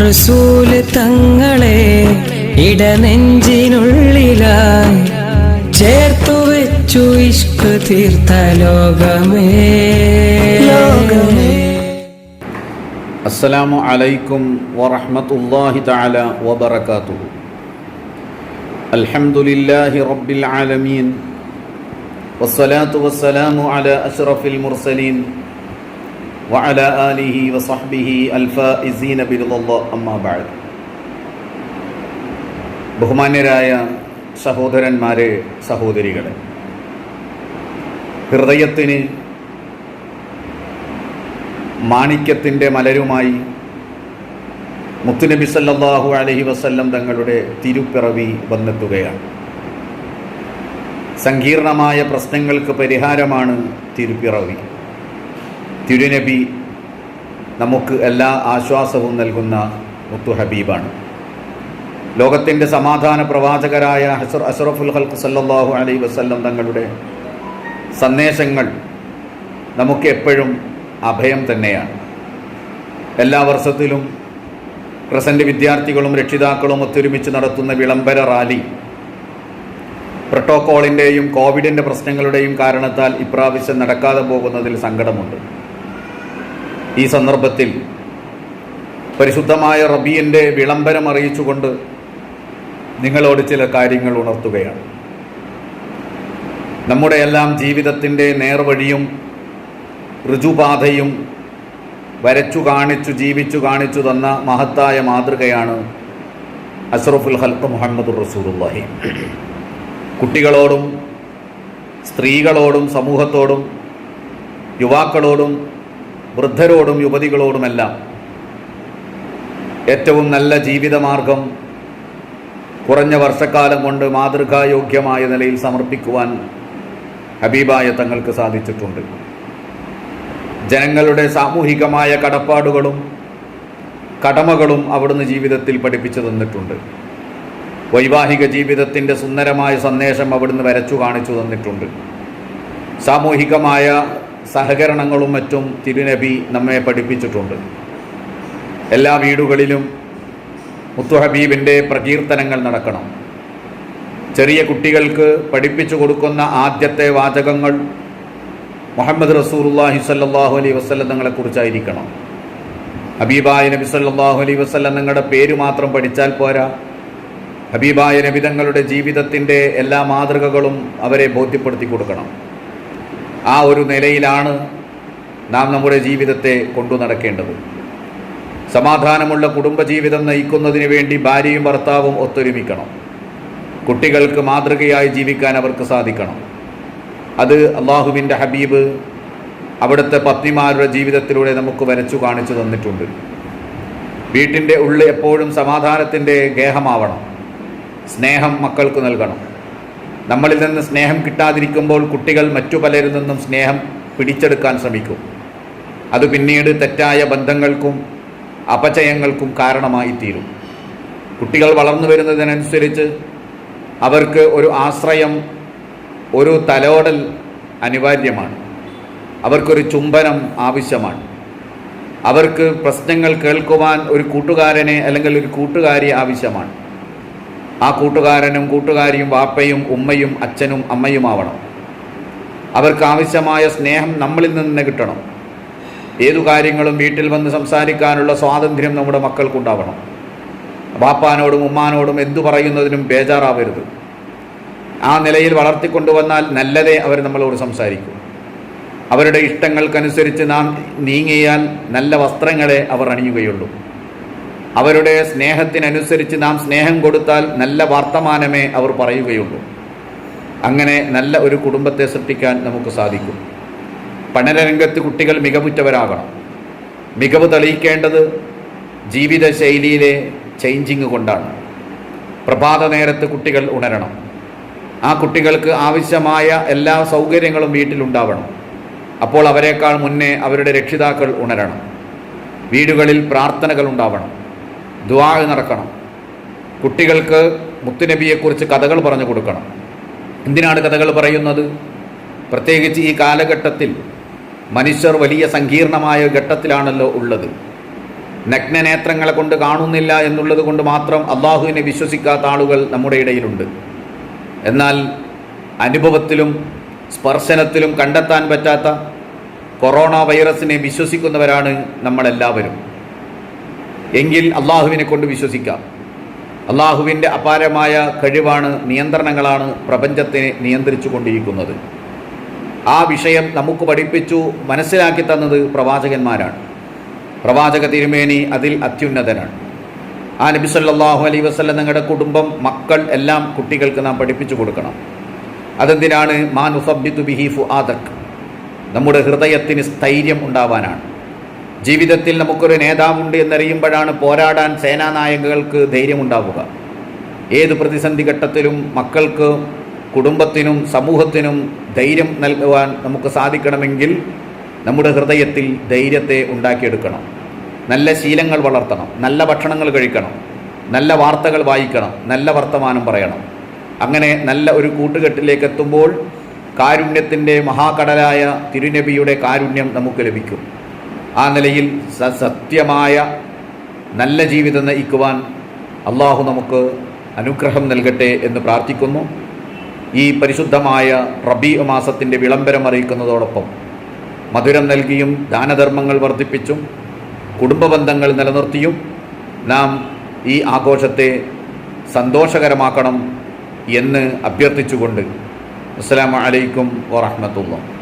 റസൂൽ തങ്ങളെ ഇടനെഞ്ചിനുള്ളിലായി ചേർത്തു വെച്ചു ഇഷ്ക് തീർത്ത ലോകമേ. അസ്സലാമു അലൈക്കും വറഹ്മത്തുള്ളാഹി തആല വബറകാതുഹു. അൽഹംദുലില്ലാഹി റബ്ബിൽ ആലമീൻ. വസ്സലാത്തു വസ്സലാമു അലാ അഷ്റഫിൽ മുർസലീൻ. وعلى آله وصحبه الفائزين برضا الله أما بعد ബഹുമാന്യരായ സഹോദരന്മാരെ സഹോദരികളെ ഹൃദയത്തിന് മാണിക്യത്തിൻ്റെ മലരുമായി മുത്തുനബി സല്ലല്ലാഹു അലൈഹി വസല്ലം തങ്ങളുടെ തിരുപ്പിറവി വന്നെത്തുകയാണ് സങ്കീർണമായ പ്രശ്നങ്ങൾക്ക് പരിഹാരമാണ് തിരുപ്പിറവി തിരുനബി നമുക്ക് എല്ലാ ആശ്വാസവും നൽകുന്ന മുത്തു ഹബീബാണ്. ലോകത്തിന്റെ സമാധാന പ്രവാചകരായ ഹസർ അഷറഫുൽ ഹൽക്ക് സല്ലാഹു അലൈ വസല്ലം തങ്ങളുടെ സന്ദേശങ്ങൾ നമുക്ക് എപ്പോഴും അഭയം തന്നെയാണ്. എല്ലാ വർഷത്തിലും പ്രസന്റ് വിദ്യാർത്ഥികളും രക്ഷിതാക്കളും ഒത്തൊരുമിച്ച് നടത്തുന്ന വിളംബര റാലി പ്രോട്ടോക്കോളിന്റെയും കോവിഡിന്റെ പ്രശ്നങ്ങളുടെയും കാരണത്താൽ ഇപ്രാവശ്യം നടക്കാതെ പോകുന്നതിൽ സങ്കടമുണ്ട്. ഈ സന്ദർഭത്തിൽ പരിശുദ്ധമായ റബീന്റെ വിളംബരം അറിയിച്ചുകൊണ്ട് നിങ്ങളോട് ചില കാര്യങ്ങൾ ഉണർത്തുകയാണ്. നമ്മുടെ എല്ലാം ജീവിതത്തിന്റെ നേർവഴിയും ഋജുപാതയും വരച്ചു കാണിച്ചു ജീവിച്ചു കാണിച്ചു തന്ന മഹത്തായ മാതൃകയാണ് അഷ്റഫുൽ ഹൽക്ക് മുഹമ്മദ് റസൂലുള്ളാഹി. കുട്ടികളോടും സ്ത്രീകളോടും സമൂഹത്തോടും യുവാക്കളോടും വൃദ്ധരോടും യുവതികളോടുമെല്ലാം ഏറ്റവും നല്ല ജീവിതമാർഗം കുറഞ്ഞ വർഷക്കാലം കൊണ്ട് മാതൃകായോഗ്യമായ നിലയിൽ സമർപ്പിക്കുവാൻ ഹബീബായ തങ്ങൾക്ക് സാധിച്ചിട്ടുണ്ട്. ജനങ്ങളുടെ സാമൂഹികമായ കടപ്പാടുകളും കടമകളും അവിടുന്ന് ജീവിതത്തിൽ പഠിപ്പിച്ചു തന്നിട്ടുണ്ട്. വൈവാഹിക ജീവിതത്തിന്റെ സുന്ദരമായ സന്ദേശം അവിടുന്ന് വരച്ചു കാണിച്ചു തന്നിട്ടുണ്ട്. സാമൂഹികമായ സഹകരണങ്ങളും മറ്റും തിരുനബി നമ്മെ പഠിപ്പിച്ചിട്ടുണ്ട്. എല്ലാ വീടുകളിലും മുത്തുഹബീബിന്റെ പ്രകീർത്തനങ്ങൾ നടക്കണം. ചെറിയ കുട്ടികൾക്ക് പഠിപ്പിച്ചു കൊടുക്കുന്ന ആദ്യത്തെ വാചകങ്ങൾ മുഹമ്മദ് റസൂറുല്ലാഹി സല്ലാഹു അലൈ വസ്ലം തങ്ങളെക്കുറിച്ചായിരിക്കണം ഹബീബായ നബി സല്ലാഹു അലൈ വസ്ലം തങ്ങളുടെ പേര് മാത്രം പഠിച്ചാൽ പോരാ. ഹബീബായ നബി തങ്ങളുടെ ജീവിതത്തിന്റെ എല്ലാ മാതൃകകളും അവരെ ബോധ്യപ്പെടുത്തി കൊടുക്കണം. ആ ഒരു നിലയിലാണ് നാം നമ്മുടെ ജീവിതത്തെ കൊണ്ടു നടക്കേണ്ടത്. സമാധാനമുള്ള കുടുംബജീവിതം നയിക്കുന്നതിന് വേണ്ടി ഭാര്യയും ഭർത്താവും ഒത്തൊരുമിക്കണം. കുട്ടികൾക്ക് മാതൃകയായി ജീവിക്കാൻ അവർക്ക് സാധിക്കണം. അത് അള്ളാഹുവിന്റെ ഹബീബ് അവിടുത്തെ പത്നിമാരുടെ ജീവിതത്തിലൂടെ നമുക്ക് വരച്ചു കാണിച്ചു തന്നിട്ടുണ്ട്. വീട്ടിന്റെ ഉള്ളിൽ എപ്പോഴും സമാധാനത്തിന്റെ ഗേഹമാവണം. സ്നേഹം മക്കൾക്ക് നൽകണം. നമ്മളിൽ നിന്ന് സ്നേഹം കിട്ടാതിരിക്കുമ്പോൾ കുട്ടികൾ മറ്റു പലരിൽ നിന്നും സ്നേഹം പിടിച്ചെടുക്കാൻ ശ്രമിക്കും. അത് പിന്നീട് തെറ്റായ ബന്ധങ്ങൾക്കും അപചയങ്ങൾക്കും കാരണമായി തീരും കുട്ടികൾ വളർന്നു വരുന്നതിനനുസരിച്ച് അവർക്ക് ഒരു ആശ്രയം ഒരു തലോടൽ അനിവാര്യമാണ്. അവർക്കൊരു ചുംബനം ആവശ്യമാണ്. അവർക്ക് പ്രശ്നങ്ങൾ കേൾക്കുവാൻ ഒരു കൂട്ടുകാരനെ അല്ലെങ്കിൽ ഒരു കൂട്ടുകാരി ആവശ്യമാണ്. ആ കൂട്ടുകാരനും കൂട്ടുകാരിയും വാപ്പയും ഉമ്മയും അച്ഛനും അമ്മയുമാവണം. അവർക്ക് ആവശ്യമായ സ്നേഹം നമ്മളിൽ നിന്ന് കിട്ടണം. ഏതു കാര്യങ്ങളും വീട്ടിൽ വന്ന് സംസാരിക്കാനുള്ള സ്വാതന്ത്ര്യം നമ്മുടെ മക്കൾക്കുണ്ടാവണം. വാപ്പാനോടും ഉമ്മാനോടും എന്തു പറയുന്നതിനും ബേജാറാവരുത്. ആ നിലയിൽ വളർത്തിക്കൊണ്ടുവന്നാൽ നല്ലതേ അവർ നമ്മളോട് സംസാരിക്കും. അവരുടെ ഇഷ്ടങ്ങൾക്കനുസരിച്ച് നാം നീങ്ങിയാൽ നല്ല വസ്ത്രങ്ങളെ അവർ അണിയുകയുള്ളൂ. അവരുടെ സ്നേഹത്തിനനുസരിച്ച് നാം സ്നേഹം കൊടുത്താൽ നല്ല വർത്തമാനമേ അവർ പറയുകയുള്ളൂ. അങ്ങനെ നല്ല ഒരു കുടുംബത്തെ സൃഷ്ടിക്കാൻ നമുക്ക് സാധിക്കും. പഠനരംഗത്ത് കുട്ടികൾ മികവുറ്റവരാകണം. മികവ് തെളിയിക്കേണ്ടത് ജീവിതശൈലിയിലെ ചേഞ്ചിങ് കൊണ്ടാണ്. പ്രഭാത നേരത്ത് കുട്ടികൾ ഉണരണം. ആ കുട്ടികൾക്ക് ആവശ്യമായ എല്ലാ സൗകര്യങ്ങളും വീട്ടിലുണ്ടാവണം. അപ്പോൾ അവരെക്കാൾ മുന്നേ അവരുടെ രക്ഷിതാക്കൾ ഉണരണം. വീടുകളിൽ പ്രാർത്ഥനകൾ ഉണ്ടാവണം. ദ്വാ നടക്കണം. കുട്ടികൾക്ക് മുത്തുനബിയെക്കുറിച്ച് കഥകൾ പറഞ്ഞു കൊടുക്കണം. എന്തിനാണ് കഥകൾ പറയുന്നത്? പ്രത്യേകിച്ച് ഈ കാലഘട്ടത്തിൽ മനുഷ്യർ വലിയ സങ്കീർണമായ ഘട്ടത്തിലാണല്ലോ ഉള്ളത്. നഗ്നനേത്രങ്ങളെ കൊണ്ട് കാണുന്നില്ല എന്നുള്ളത് കൊണ്ട് മാത്രം അള്ളാഹുവിനെ വിശ്വസിക്കാത്ത ആളുകൾ നമ്മുടെ ഇടയിലുണ്ട്. എന്നാൽ അനുഭവത്തിലും സ്പർശനത്തിലും കണ്ടെത്താൻ പറ്റാത്ത കൊറോണ വൈറസിനെ വിശ്വസിക്കുന്നവരാണ് നമ്മളെല്ലാവരും. എങ്കിൽ അള്ളാഹുവിനെ കൊണ്ട് വിശ്വസിക്കാം. അള്ളാഹുവിന്റെ അപാരമായ കഴിവാണ് നിയന്ത്രണങ്ങളാണ് പ്രപഞ്ചത്തെ നിയന്ത്രിച്ചു കൊണ്ടിരിക്കുന്നത്. ആ വിഷയം നമുക്ക് പഠിപ്പിച്ചു മനസ്സിലാക്കി തന്നത് പ്രവാചകന്മാരാണ്. പ്രവാചക തിരുമേനി അതിൽ അത്യുന്നതനാണ്. ആ നബി സല്ലല്ലാഹു അലൈ വസല്ലം നിങ്ങളുടെ കുടുംബം മക്കൾ എല്ലാം കുട്ടികൾക്ക് നാം പഠിപ്പിച്ചു കൊടുക്കണം. അതെന്തിനാണ്? മാൻ ഉസബ്ബിത്തു ബിഹി ഫുആദക് നമ്മുടെ ഹൃദയത്തിന് സ്ഥൈര്യം ഉണ്ടാവാനാണ്. ജീവിതത്തിൽ നമുക്കൊരു നേതാവുണ്ട് എന്നറിയുമ്പോഴാണ് പോരാടാൻ സേനാനായകൾക്ക് ധൈര്യമുണ്ടാവുക. ഏത് പ്രതിസന്ധി ഘട്ടത്തിലും മക്കൾക്ക് കുടുംബത്തിനും സമൂഹത്തിനും ധൈര്യം നൽകുവാൻ നമുക്ക് സാധിക്കണമെങ്കിൽ നമ്മുടെ ഹൃദയത്തിൽ ധൈര്യത്തെ ഉണ്ടാക്കിയെടുക്കണം. നല്ല ശീലങ്ങൾ വളർത്തണം നല്ല ഭക്ഷണങ്ങൾ കഴിക്കണം നല്ല വാർത്തകൾ വായിക്കണം നല്ല വർത്തമാനം പറയണം. അങ്ങനെ നല്ല ഒരു കൂട്ടുകെട്ടിലേക്ക് എത്തുമ്പോൾ കാരുണ്യത്തിന്റെ മഹാകടലായ തിരുനബിയുടെ കാരുണ്യം നമുക്ക് ലഭിക്കും. ആ നിലയിൽ സത്യമായ നല്ല ജീവിതം നയിക്കുവാൻ അള്ളാഹു നമുക്ക് അനുഗ്രഹം നൽകട്ടെ എന്ന് പ്രാർത്ഥിക്കുന്നു. ഈ പരിശുദ്ധമായ റബി മാസത്തിന്റെ വിളംബരം അറിയിക്കുന്നതോടൊപ്പം മധുരം നൽകിയും ദാനധർമ്മങ്ങൾ വർദ്ധിപ്പിച്ചും കുടുംബ ബന്ധങ്ങൾ നിലനിർത്തിയും നാം ഈ ആഘോഷത്തെ സന്തോഷകരമാക്കണം എന്ന് അഭ്യർത്ഥിച്ചുകൊണ്ട്. അസ്സാം വലൈക്കും വറഹ്മത്തുള്ളാഹി.